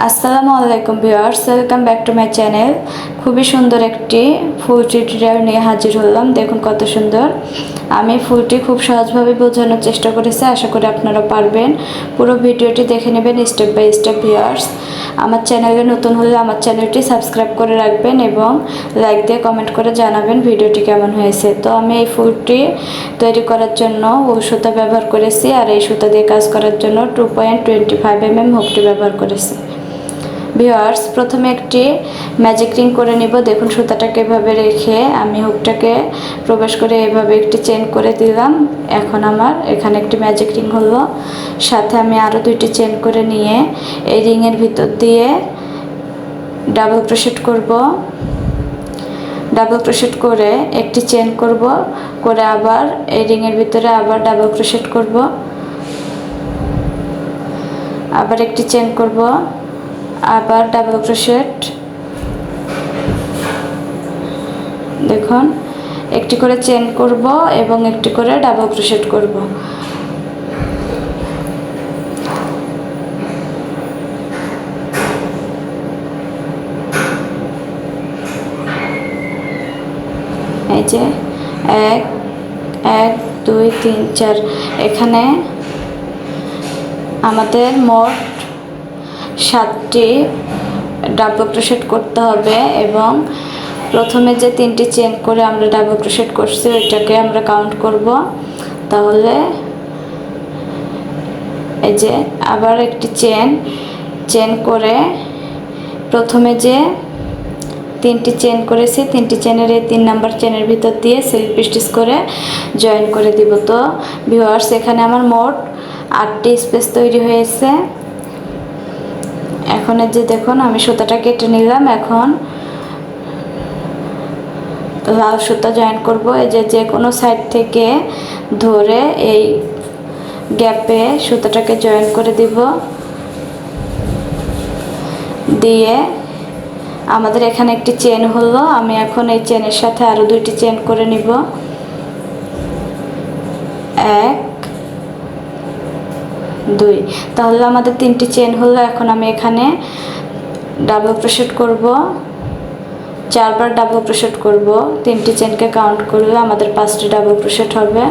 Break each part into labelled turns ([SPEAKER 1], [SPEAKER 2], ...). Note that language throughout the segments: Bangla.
[SPEAKER 1] আসসালামু আলাইকুম viewers, welcome back to my channel. খুবই সুন্দর একটি ফুল টিউটোরিয়াল নিয়ে হাজির হলাম। দেখুন কত সুন্দর। আমি ফুলটি খুব সহজভাবে বোঝানোর চেষ্টা করেছি, আশা করি আপনারা পারবেন। পুরো ভিডিওটি দেখে নেবেন স্টেপ বাই স্টেপ ভিউয়ার্স। আমার চ্যানেলে নতুন হলে আমার চ্যানেলটি সাবস্ক্রাইব করে রাখবেন এবং লাইক দিয়ে কমেন্ট করে জানাবেন ভিডিওটি কেমন হয়েছে। তো আমি এই ফুলটি তৈরি করার জন্য ও সুতা ব্যবহার করেছি আর এই সুতা দিয়ে কাজ করার জন্য two point twenty five M M হুকটি ব্যবহার করেছি। ভিওয়ার্স প্রথমে একটি ম্যাজিক রিং করে নিব। দেখুন সুতাটাকে এভাবে রেখে আমি হুকটাকে প্রবেশ করে এভাবে একটি চেন করে দিলাম। এখন আমার এখানে একটি ম্যাজিক রিং হলো। সাথে আমি আরও দুইটি চেন করে নিয়ে এই রিংয়ের ভিতর দিয়ে ডাবল ক্রোশেট করব। ডাবল ক্রোশেট করে একটি চেন করব। করে আবার এই রিংয়ের ভিতরে আবার ডাবল ক্রোশেট করব। আবার একটি চেন করব। আবার ডাবল ক্রোশেট দেখুন, একটি করে চেন করব এবং একটি করে ডাবল ক্রোশেট করব। এই যে, এক এক, দুই, তিন, চার। এখানে আমাদের মোট সাতটি ডাবল ক্রোশেট করতে হবে এবং প্রথমে যে তিনটি চেন করে আমরা ডাবল ক্রোশেট করছি, ওইটাকে আমরা কাউন্ট করব। তাহলে এই যে আবার একটি চেন চেন করে প্রথমে যে তিনটি চেন করেছি, তিনটি চেনের এই তিন নাম্বার চেনের ভিতর দিয়ে সেলফ স্টিচ করে জয়েন করে দিব। তো ভিউয়ার্স এখানে আমার মোট আটটি স্পেস তৈরি হয়েছে। এখন যে দেখুন, আমি সুতাটা কেটে নিলাম এখন। লাল সুতা জয়েন করব। এই যে যে কোনো সাইড থেকে ধরে এই গ্যাপে সুতাটাকে জয়েন করে দিব। দিয়ে আমাদের এখানে একটি চেন হলো। আমি এখন এই চেনের সাথে আরও দুইটি চেন করে নিব। এক দুই। তাহলে আমাদের তিনটি চেন হলো, এখন আমি এখানে ডাবল ক্রোশেট করব। চারবার ডাবল ক্রোশেট করব। তিনটি চেনকে কাউন্ট করলে আমাদের পাঁচটি ডাবল ক্রোশেট হবে।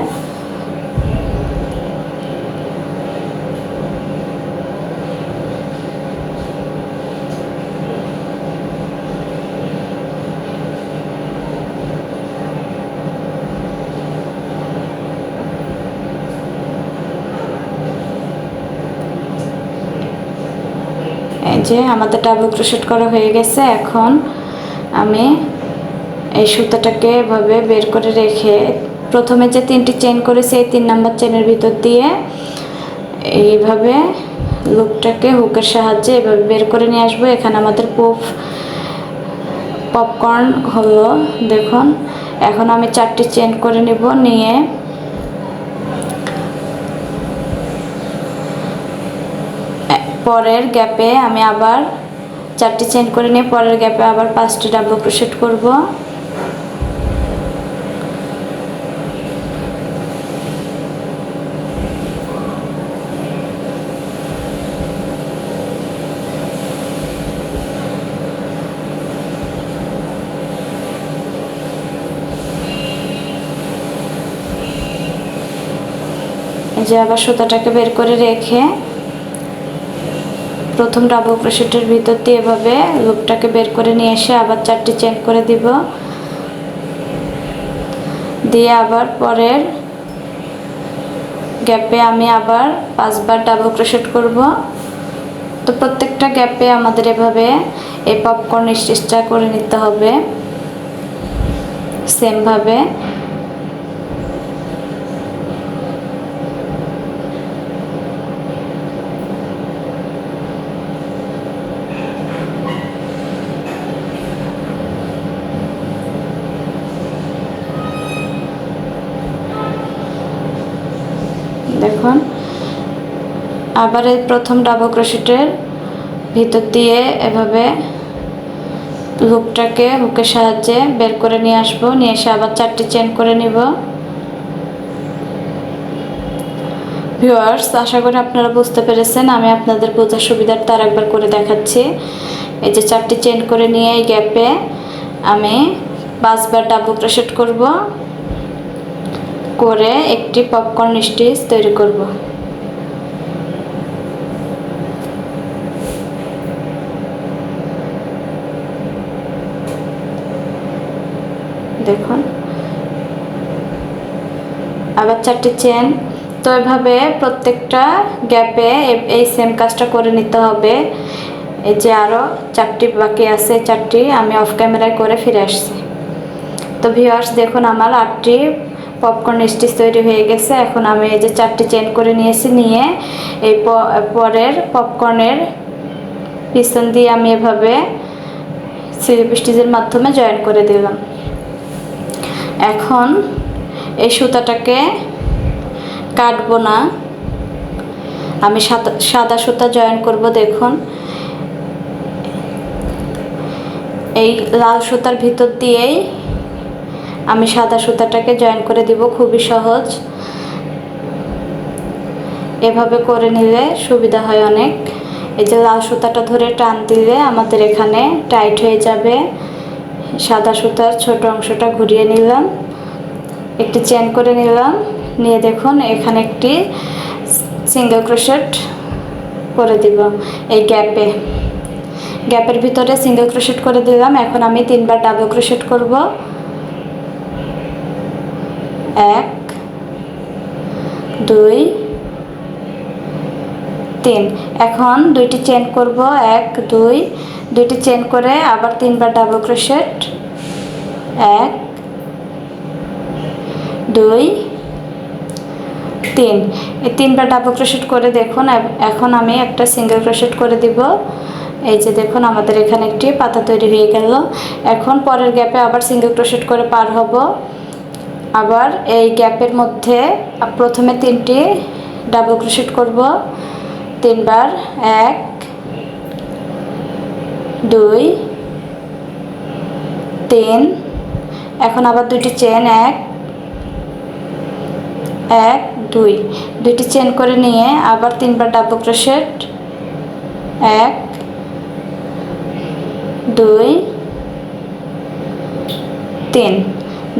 [SPEAKER 1] যে আমাদের ডাবল ক্রোশেট করা হয়ে গেছে, এখন আমি এই সুতাটাকে এভাবে বের করে রেখে প্রথমে যে তিনটি চেন করেছি, এই তিন নাম্বার চেনের ভিতর দিয়ে এইভাবে লুপটাকে হুকের সাহায্যে এভাবে বের করে নিয়ে আসব। এখানে আমাদের পপ পপকর্ন হলো, দেখুন। এখন আমি চারটি চেন করে নিব, নিয়ে পরের গ্যাপে আমি আবার চারটি চেন করে নিয়ে পরের গ্যাপে আবার পাঁচটি ডাবল ক্রোশেট করব। যে আবার সুতাটাকে বের করে রেখে প্রথম ডাবল ক্রোশেটের ভিতর দিয়ে এভাবে লুপটাকে বের করে নিয়ে এসে আবার চারটি চেন করে দিব। দিয়ে আবার পরের গ্যাপে আমি আবার পাঁচবার ডাবল ক্রোশেট করব। তো প্রত্যেকটা গ্যাপে আমাদের এভাবে এই পপকর্ন স্টিচটা করে নিতে হবে। সেমভাবে দেখুন আবার এই প্রথম ডাবল ক্রোশেটের ভিতর দিয়ে এভাবে হুকটাকে হুকের সাহায্যে বের করে নিয়ে আসব। নিয়ে এসে আবার চারটি চেন করে নিব। ভিউয়ার্স, আশা করি আপনারা বুঝতে পেরেছেন। আমি আপনাদের বোঝার সুবিধার্থে আর একবার করে দেখাচ্ছি। এই যে চারটি চেন করে নিয়ে এই গ্যাপে আমি পাঁচবার ডাবল ক্রোশেট করব। করে একটি পপকর্ন স্টিচ তৈরি করব। দেখুন। আবার চারটি চেন তো এভাবে প্রত্যেকটা গ্যাপে এই সেম কাজটা করে নিতে হবে। এই যে আরও চারটি বাকি আছে, চারটি, আমি অফ ক্যামেরায় করে ফিরে আসছি। তো ভিউয়ার্স দেখুন আমার আটটি পপকর্ন স্টিচ তৈরি হয়ে গেছে। এখন আমি এই যে চারটি চেন করে নিয়েছি, নিয়ে এই পরের পপকর্নের পিছন দিয়ে আমি এভাবে স্লিপ স্টিচের মাধ্যমে জয়েন করে দিলাম। এখন এই সুতাটাকে কাটবো না। আমি সাদা সুতা জয়েন করব, দেখুন। এই লাল সুতার ভিতর দিয়েই আমি সাদা সুতাটাকে জয়েন করে দিব, খুবই সহজ। এভাবে করে নিলে সুবিধা হয় অনেক। এই যে লাল সুতাটা ধরে টান দিলে আমাদের এখানে টাইট হয়ে যাবে। সাদা সুতার ছোট অংশটা ঘুরিয়ে নিলাম। একটি চেন করে নিলাম। নিয়ে দেখুন, এখানে একটি সিঙ্গেল ক্রোশেট করে দিব এই গ্যাপে। গ্যাপের ভিতরে সিঙ্গেল ক্রোশেট করে দিলাম। এখন আমি তিনবার ডাবল ক্রোশেট করব। এক, দুই, তিন। এখন দুইটি চেন করব। এক, দুই দুইটি চেন করে আবার তিনবার ডাবল ক্রোশেট এক, দুই, তিন। এই তিনবার ডাবল ক্রোশেট করে দেখুন এখন আমি একটা সিঙ্গেল ক্রোশেট করে দিব। এই যে দেখুন, আমাদের এখানে একটি পাতা তৈরি হয়ে গেল। এখন পরের গ্যাপে আবার সিঙ্গেল ক্রোশেট করে পার হব। আবার এই গ্যাপের মধ্যে প্রথমে তিনটি ডাবল ক্রোশেট করব। তিনবার, এক দুই, তিন, এখন আবার দুইটি চেন এক এক, দুই। দুইটি চেন করে নিয়ে আবার তিনবার ডাবল ক্রোশেট এক, দুই, তিন।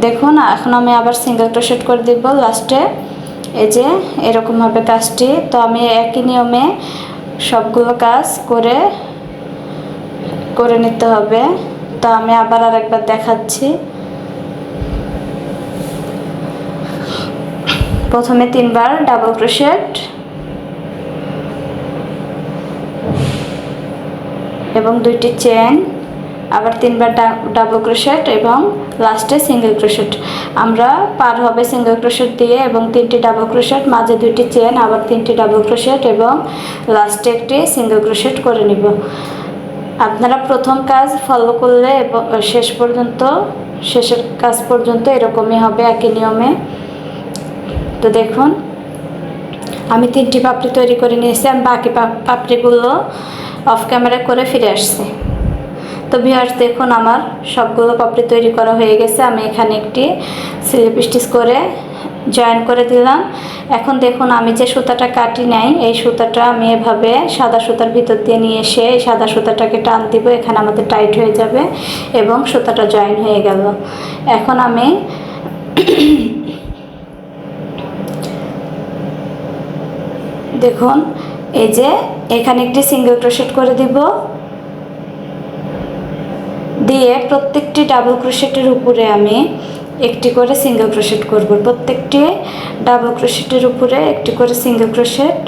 [SPEAKER 1] দেখুন, এখন আমি আবার সিঙ্গেল ক্রোশেট করে দিব লাস্টে এই যে এরকমভাবে কাজটি। তো আমি একই নিয়মে সবগুলো কাজ করে করে নিতে হবে। তো আমি আবার আরেকবার দেখাচ্ছি। প্রথমে তিনবার ডাবল ক্রোশেট এবং দুইটি চেন আবার তিনবার ডাবল ক্রোশেট এবং লাস্টে সিঙ্গেল ক্রোশেট আমরা পার হবে সিঙ্গেল ক্রোশেট দিয়ে এবং তিনটি ডাবল ক্রোশেট মাঝে দুইটি চেন আবার তিনটি ডাবল ক্রোশেট এবং লাস্টে একটি সিঙ্গেল ক্রোশেট করে নিব। আপনারা প্রথম কাজ ফলো করলে শেষ পর্যন্ত, শেষের কাজ পর্যন্ত এরকমই হবে, একই নিয়মে। তো দেখুন, আমি তিনটি পাপড়ি তৈরি করে নিয়েছি, আমি বাকি পাপড়িগুলো অফ ক্যামেরা করে ফিরে আসছি। তো ভিউয়ার্স দেখুন আমার সবগুলো পাপড়ি তৈরি করা হয়ে গেছে, আমি এখানে একটি স্লিপ স্টিচ করে জয়েন করে দিলাম। এখন দেখুন, আমি যে সুতাটা কাটি নাই, এই সুতাটা আমি এভাবে সাদা সুতার ভিতর দিয়ে নিয়ে এসে এই সাদা সুতাটাকে টান দিব, এখানে আমাদের টাইট হয়ে যাবে এবং সুতাটা জয়েন হয়ে গেল। এখন আমি দেখুন, এই যে এখানে একটি সিঙ্গেল ক্রোশেট করে দিব। দিয়ে প্রত্যেকটি ডাবল ক্রোশেটের উপরে আমি একটি করে সিঙ্গেল ক্রোশেট করব। প্রত্যেকটি ডাবল ক্রোশেটের উপরে একটি করে সিঙ্গেল ক্রোশেট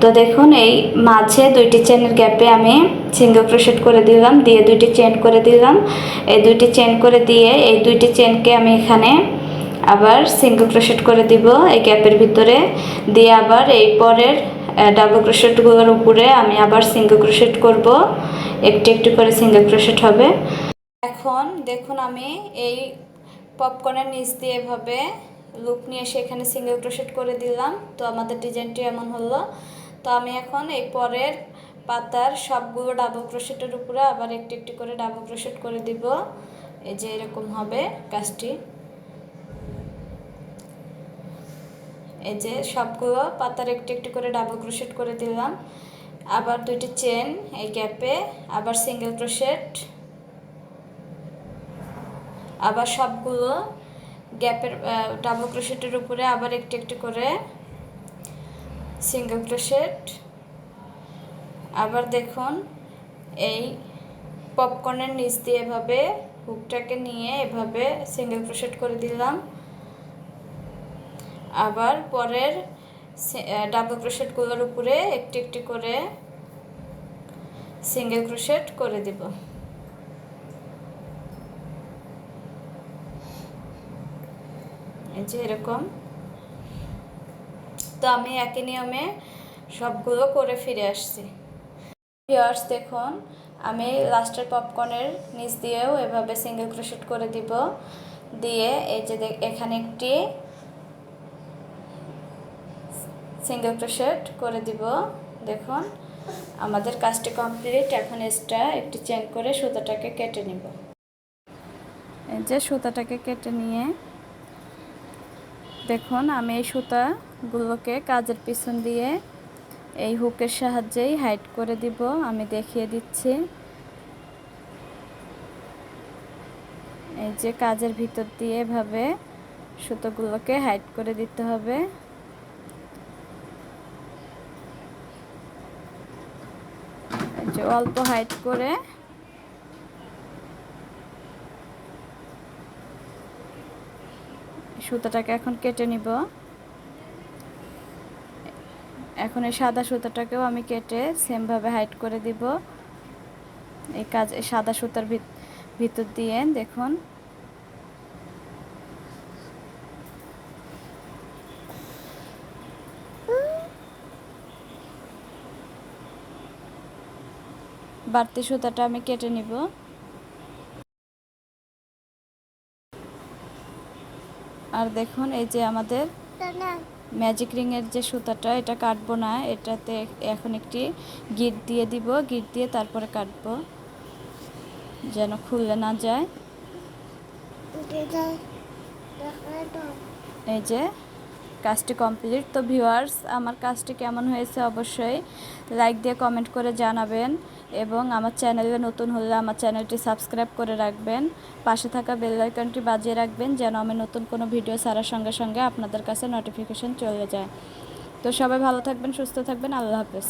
[SPEAKER 1] তো দেখুন, এই মাঝে দুইটি চেনের গ্যাপে আমি সিঙ্গেল ক্রোশেট করে দিলাম, দিয়ে দুইটি চেন করে দিলাম। এই দুইটি চেন করে দিয়ে এই দুইটি চেনকে আমি এখানে আবার সিঙ্গেল ক্রোশেট করে দিব এই গ্যাপের ভিতরে। দিয়ে আবার এই পরের ডাবল ক্রোশেটগুলোর উপরে আমি আবার সিঙ্গেল ক্রোশেট করব। একটি একটু করে সিঙ্গেল ক্রোশেট হবে। এখন দেখুন আমি এই পপকর্নের নিচ দিয়ে এভাবে লুপ নিয়ে সেখানে সিঙ্গেল ক্রোশেট করে দিলাম। তো আমাদের ডিজাইনটি এমন হলো। তো আমি এখন এই পরের পাতার সবগুলো ডাবল ক্রোশেটের উপরে আবার একটি একটি করে ডাবল ক্রোশেট করে দিব। এই যে এরকম হবে কাজটি। এই যে সবগুলো পাতার একটু একটু করে ডাবল ক্রোশেট করে দিলাম। আবার দুইটি চেন এই গ্যাপে আবার সিঙ্গেল ক্রোশেট আবার সবগুলো গ্যাপের ডাবল ক্রোশেটের উপরে আবার একটু একটু করে সিঙ্গেল ক্রোশেট আবার দেখুন, এই পপকর্নের নিচ দিয়ে এভাবে হুকটাকে নিয়ে এভাবে সিঙ্গেল ক্রোশেট করে দিলাম। আবার পরের ডাবল ক্রোশেটগুলোর উপরে একটি একটি করে সিঙ্গেল ক্রোশেট করে দিব। এই যে এরকম। তো আমি একই নিয়মে সবগুলো করে ফিরে আসছি। ভিউয়ার্স দেখুন, আমি লাস্টের পপকর্নের নিচ দিয়েও এভাবে সিঙ্গেল ক্রোশেট করে দিব। দিয়ে এই যে এখানে একটি সিঙ্গেল ক্রোশেট করে দিব। দেখুন, আমাদের কাজটি কমপ্লিট এখন এক্সট্রা একটি চেন করে সুতাটাকে কেটে নিব। এই যে সুতাটাকে কেটে নিয়ে, দেখুন, আমি এই সুতাগুলোকে কাজের পিছন দিয়ে এই হুকের সাহায্যেই হাইড করে দিব। আমি দেখিয়ে দিচ্ছি। এই যে কাজের ভিতর দিয়ে এভাবে সুতোগুলোকে হাইড করে দিতে হবে এই যে অল্প হাইট করে। সুতাটাকে এখন কেটে নিব। এখন এই সাদা সুতাটাকেও আমি কেটে সেমভাবে হাইট করে দিব। এই কাজ সাদা সুতার ভিত- ভিতর দিয়ে, দেখুন। বাড়তি সুতাটা আমি কেটে নিব। আর দেখুন এই যে আমাদের ম্যাজিক রিংয়ের যে সুতাটা এটা কাটবো না। এটাতে এখন একটি গিট দিয়ে দিব। গিট দিয়ে তারপরে কাটবো যেন খুললে না যায়। এই যে কাজটি কমপ্লিট তো ভিউয়ার্স আমার কাজটি কেমন হয়েছে অবশ্যই লাইক দিয়ে কমেন্ট করে জানাবেন। এবং আমার চ্যানেলে নতুন হলে আমার চ্যানেলটি সাবস্ক্রাইব করে রাখবেন। পাশে থাকা বেল আইকনটি বাজিয়ে রাখবেন যেন আমি নতুন কোনো ভিডিও ছাড়ার সঙ্গে সঙ্গে আপনাদের কাছে নোটিফিকেশন চলে যায়। তো সবাই ভালো থাকবেন, সুস্থ থাকবেন, আল্লাহ হাফেজ।